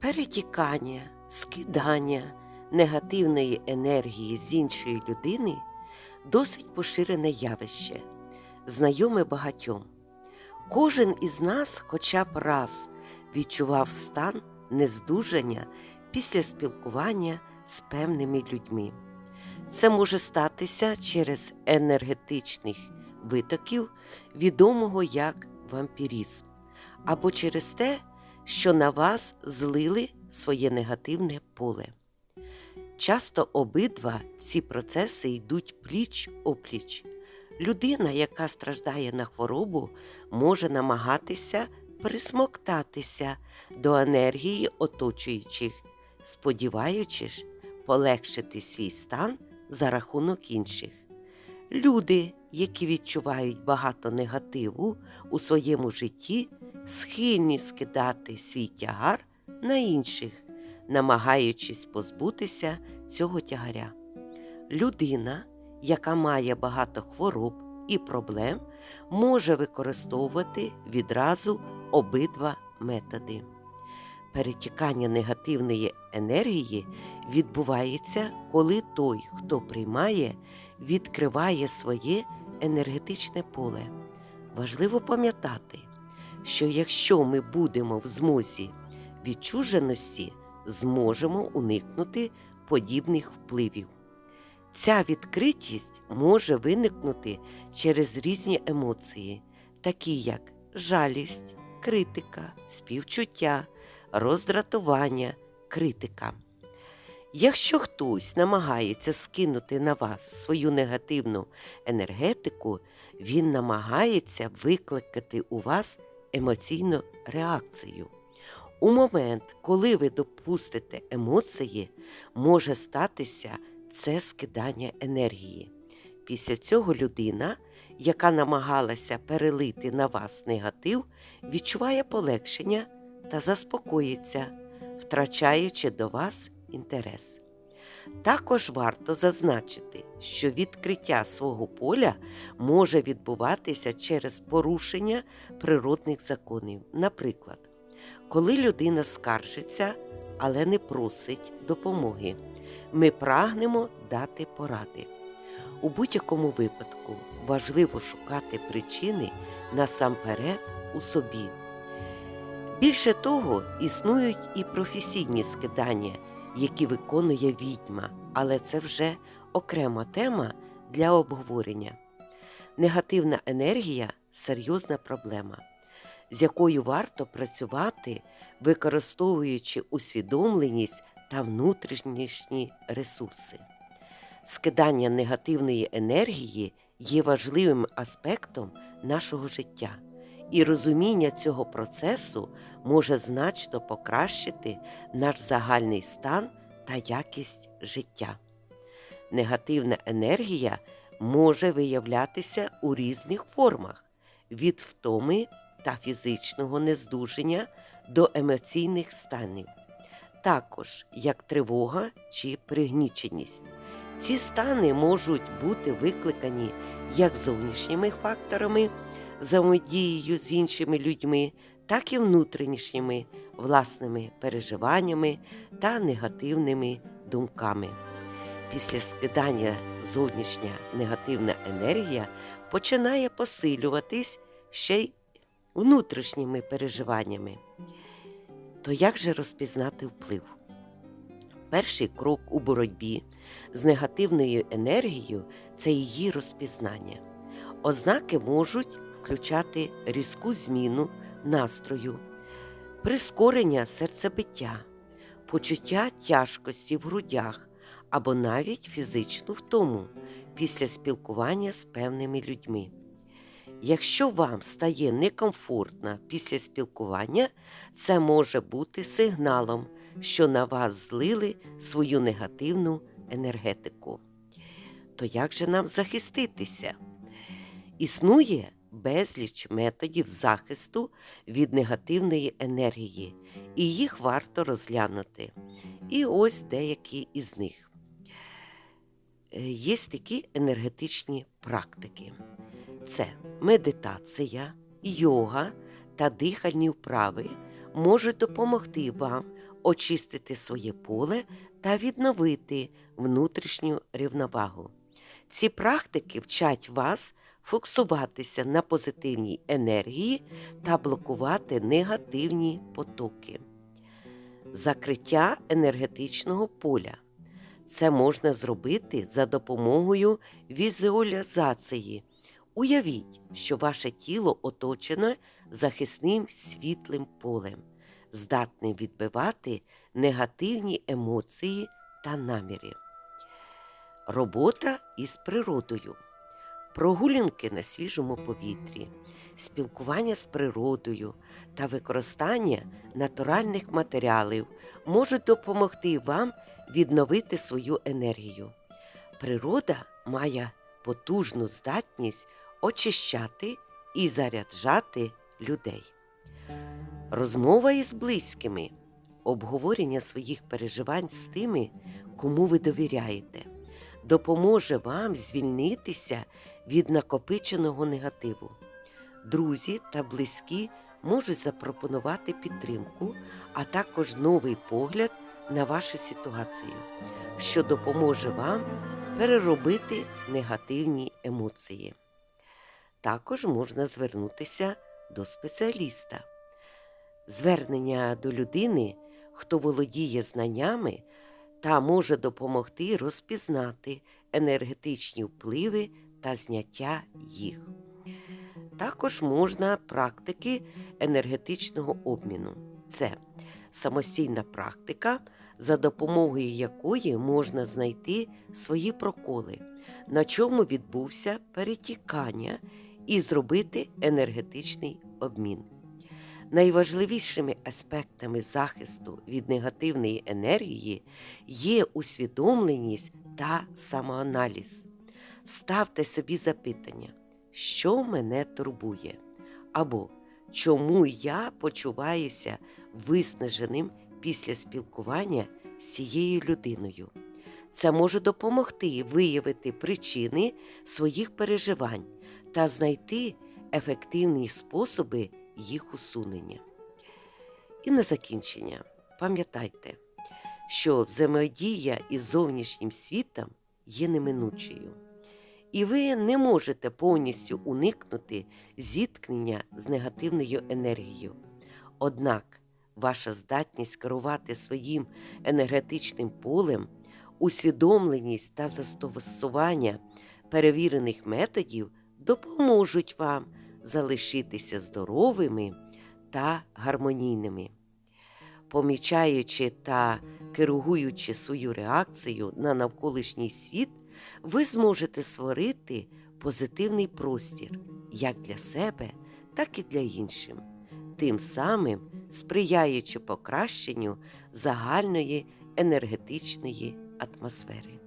Перетікання, скидання негативної енергії з іншої людини досить поширене явище, знайоме багатьом. Кожен із нас хоча б раз відчував стан нездужання після спілкування з певними людьми. Це може статися через енергетичних витоків, відомого як вампірізм, або через те, що на вас злили своє негативне поле. Часто обидва ці процеси йдуть пліч опліч. Людина, яка страждає на хворобу, може намагатися присмоктатися до енергії оточуючих, сподіваючись полегшити свій стан за рахунок інших. Люди, які відчувають багато негативу у своєму житті, схильні скидати свій тягар на інших, намагаючись позбутися цього тягаря. Людина, яка має багато хвороб і проблем, може використовувати відразу обидва методи. Перетікання негативної енергії відбувається, коли той, хто приймає, відкриває своє енергетичне поле. Важливо пам'ятати, що якщо ми будемо в змозі відчуженості, зможемо уникнути подібних впливів. Ця відкритість може виникнути через різні емоції, такі як жалість, критика, співчуття, роздратування, критика. Якщо хтось намагається скинути на вас свою негативну енергетику, він намагається викликати у вас емоційну реакцію. У момент, коли ви допустите емоції, може статися це скидання енергії. Після цього людина, яка намагалася перелити на вас негатив, відчуває полегшення та заспокоїться, втрачаючи до вас інтерес. Також варто зазначити, що відкриття свого поля може відбуватися через порушення природних законів. Наприклад, коли людина скаржиться, але не просить допомоги, ми прагнемо дати поради. У будь-якому випадку важливо шукати причини насамперед у собі. Більше того, існують і професійні скидання, які виконує відьма, але це вже окрема тема для обговорення. Негативна енергія серйозна проблема, з якою варто працювати, використовуючи усвідомленість та внутрішні ресурси. Скидання негативної енергії є важливим аспектом нашого життя, і розуміння цього процесу може значно покращити наш загальний стан та якість життя. Негативна енергія може виявлятися у різних формах від втоми та фізичного нездуження до емоційних станів, також як тривога чи пригніченість. Ці стани можуть бути викликані як зовнішніми факторами, взаємодією з іншими людьми, так і внутрішніми власними переживаннями та негативними думками. Після скидання зовнішня негативна енергія починає посилюватись ще й внутрішніми переживаннями. То як же розпізнати вплив? Перший крок у боротьбі з негативною енергією це її розпізнання. Ознаки можуть включати різку зміну настрою, прискорення серцебиття, почуття тяжкості в грудях або навіть фізичну втому після спілкування з певними людьми. Якщо вам стає некомфортно після спілкування, це може бути сигналом, що на вас злили свою негативну енергетику. То як же нам захиститися? Існує безліч методів захисту від негативної енергії, і їх варто розглянути. І ось деякі із них. Е, Є такі енергетичні практики: це медитація, йога та дихальні вправи можуть допомогти вам очистити своє поле та відновити внутрішню рівновагу. Ці практики вчать вас фокусуватися на позитивній енергії та блокувати негативні потоки. Закриття енергетичного поля. Це можна зробити за допомогою візуалізації. Уявіть, що ваше тіло оточене захисним світлим полем, здатним відбивати негативні емоції та наміри. Робота із природою. Прогулянки на свіжому повітрі, спілкування з природою та використання натуральних матеріалів можуть допомогти вам відновити свою енергію. Природа має потужну здатність очищати і заряджати людей. Розмова із близькими, обговорення своїх переживань з тими, кому ви довіряєте, допоможе вам звільнитися від накопиченого негативу. Друзі та близькі можуть запропонувати підтримку, а також новий погляд на вашу ситуацію, що допоможе вам переробити негативні емоції. Також можна звернутися до спеціаліста. Звернення до людини, хто володіє знаннями та може допомогти розпізнати енергетичні впливи та зняття їх. Також можна практики енергетичного обміну. Це самостійна практика, за допомогою якої можна знайти свої проколи, на чому відбувся перетікання, і зробити енергетичний обмін. Найважливішими аспектами захисту від негативної енергії є усвідомленість та самоаналіз. Ставте собі запитання, що мене турбує, або чому я почуваюся виснаженим після спілкування з цією людиною. Це може допомогти виявити причини своїх переживань та знайти ефективні способи їх усунення. І на закінчення пам'ятайте, що взаємодія із зовнішнім світом є неминучою, і ви не можете повністю уникнути зіткнення з негативною енергією. Однак ваша здатність керувати своїм енергетичним полем, усвідомленість та застосування перевірених методів допоможуть вам залишитися здоровими та гармонійними. Помічаючи та керуючи свою реакцію на навколишній світ, ви зможете створити позитивний простір як для себе, так і для інших, тим самим сприяючи покращенню загальної енергетичної атмосфери.